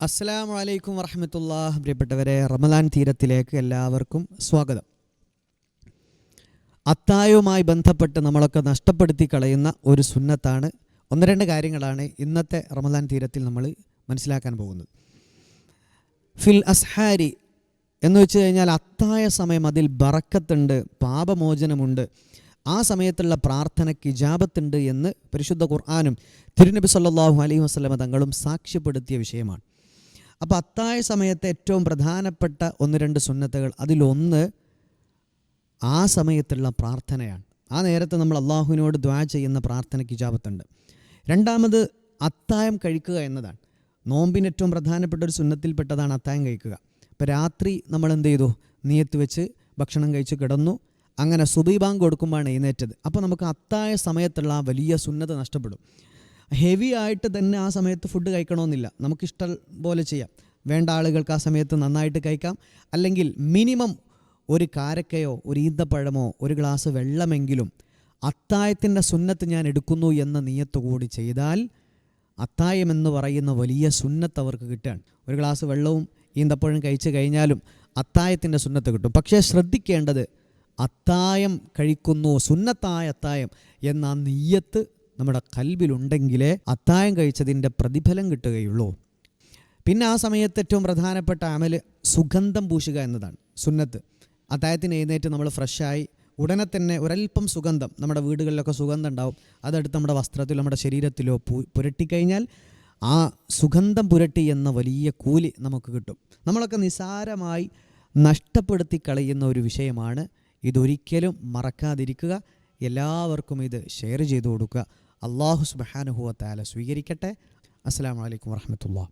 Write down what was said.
അസ്സലാമു വലൈക്കും വറഹമത്തുള്ള പ്രിയപ്പെട്ടവരെ റമദാൻ തീരത്തിലേക്ക് എല്ലാവർക്കും സ്വാഗതം. അത്തായവുമായി ബന്ധപ്പെട്ട് നമ്മളൊക്കെ നഷ്ടപ്പെടുത്തി കളയുന്ന ഒരു സുന്നത്താണ്. ഒന്ന് രണ്ട് കാര്യങ്ങളാണ് ഇന്നത്തെ റമദാൻ തീരത്തിൽ നമ്മൾ മനസ്സിലാക്കാൻ പോകുന്നത്. ഫിൽ അസ്ഹാരി എന്ന് വെച്ച് കഴിഞ്ഞാൽ അത്തായ സമയം അതിൽ ബറക്കത്തുണ്ട് പാപമോചനമുണ്ട്. ആ സമയത്തുള്ള പ്രാർത്ഥനയ്ക്ക് ഇജാബത്തുണ്ട് എന്ന് പരിശുദ്ധ ഖുർആാനും തിരുനബി സല്ലാഹു അലൈഹി വസ്ലമ തങ്ങളും സാക്ഷ്യപ്പെടുത്തിയ വിഷയമാണ്. അപ്പോൾ അത്തായ സമയത്തെ ഏറ്റവും പ്രധാനപ്പെട്ട ഒന്ന് രണ്ട് സുന്നത്തുകൾ അതിലൊന്ന് ആ സമയത്തുള്ള പ്രാർത്ഥനയാണ്. ആ നേരത്തെ നമ്മൾ അള്ളാഹുവിനോട് ദ്വാ ചെയ്യുന്ന പ്രാർത്ഥനയ്ക്ക് ഇജാബത്തുണ്ട്. രണ്ടാമത് അത്തായം കഴിക്കുക എന്നതാണ്. നോമ്പിന് ഏറ്റവും പ്രധാനപ്പെട്ട ഒരു സുന്നത്തിൽപ്പെട്ടതാണ് അത്തായം കഴിക്കുക. അപ്പോൾ രാത്രി നമ്മൾ എന്ത് ചെയ്തു? നീയത്ത് വെച്ച് ഭക്ഷണം കഴിച്ച് കിടന്നു. അങ്ങനെ സുബീബാങ് കൊടുക്കുമ്പോഴാണ് എഴുന്നേറ്റത്. അപ്പോൾ നമുക്ക് അത്തായ സമയത്തുള്ള ആ വലിയ സുന്നത നഷ്ടപ്പെടും. ഹെവി ആയിട്ട് തന്നെ ആ സമയത്ത് ഫുഡ് കഴിക്കണമെന്നില്ല. നമുക്കിഷ്ടം പോലെ ചെയ്യാം. വേണ്ട ആളുകൾക്ക് ആ സമയത്ത് നന്നായിട്ട് കഴിക്കാം. അല്ലെങ്കിൽ മിനിമം ഒരു കാരക്കയോ ഒരു ഈന്തപ്പഴമോ ഒരു ഗ്ലാസ് വെള്ളമെങ്കിലും അത്തായത്തിന്റെ സുന്നത്ത് ഞാൻ എടുക്കുന്നു എന്ന നീയത്ത് കൂടി ചെയ്താൽ അത്തായം എന്ന് പറയുന്ന വലിയ സുന്നത്ത് അവർക്ക് കിട്ടുകയാണ്. ഒരു ഗ്ലാസ് വെള്ളവും ഈന്തപ്പഴം കഴിച്ചു കഴിഞ്ഞാലും അത്തായത്തിന്റെ സുന്നത്ത് കിട്ടും. പക്ഷേ ശ്രദ്ധിക്കേണ്ടത് അത്തായം കഴിക്കുന്നു സുന്നത്തായ അത്തായം എന്ന ആ നെയ്യത്ത് നമ്മുടെ കൽബിലുണ്ടെങ്കിലേ അത്തായം കഴിച്ചതിന്റെ പ്രതിഫലം കിട്ടുകയുള്ളൂ. പിന്നെ ആ സമയത്ത് ഏറ്റവും പ്രധാനപ്പെട്ട അമൽ സുഗന്ധം പൂശുക എന്നതാണ് സുന്നത്ത്. അത്തായത്തിന് എഴുന്നേറ്റ് നമ്മൾ ഫ്രഷായി ഉടനെ തന്നെ ഒരല്പം സുഗന്ധം നമ്മുടെ വീടുകളിലൊക്കെ സുഗന്ധം ഉണ്ടാവും അതെടുത്ത് നമ്മുടെ വസ്ത്രത്തിലോ നമ്മുടെ ശരീരത്തിലോ പുരട്ടിക്കഴിഞ്ഞാൽ ആ സുഗന്ധം പുരട്ടി എന്ന വലിയ കൂലി നമുക്ക് കിട്ടും. നമ്മളൊക്കെ നിസാരമായി നഷ്ടപ്പെടുത്തി കളയുന്ന ഒരു വിഷയമാണ്. ഇതൊരിക്കലും മറക്കാതിരിക്കുക. എല്ലാവർക്കും ഇത് ഷെയർ ചെയ്തു കൊടുക്കുക. അള്ളാഹു സുബാനുഹുവ താല സ്വീകരിക്കട്ടെ. അസ്സാം വലൈക്കും വർഹമത്തുള്ള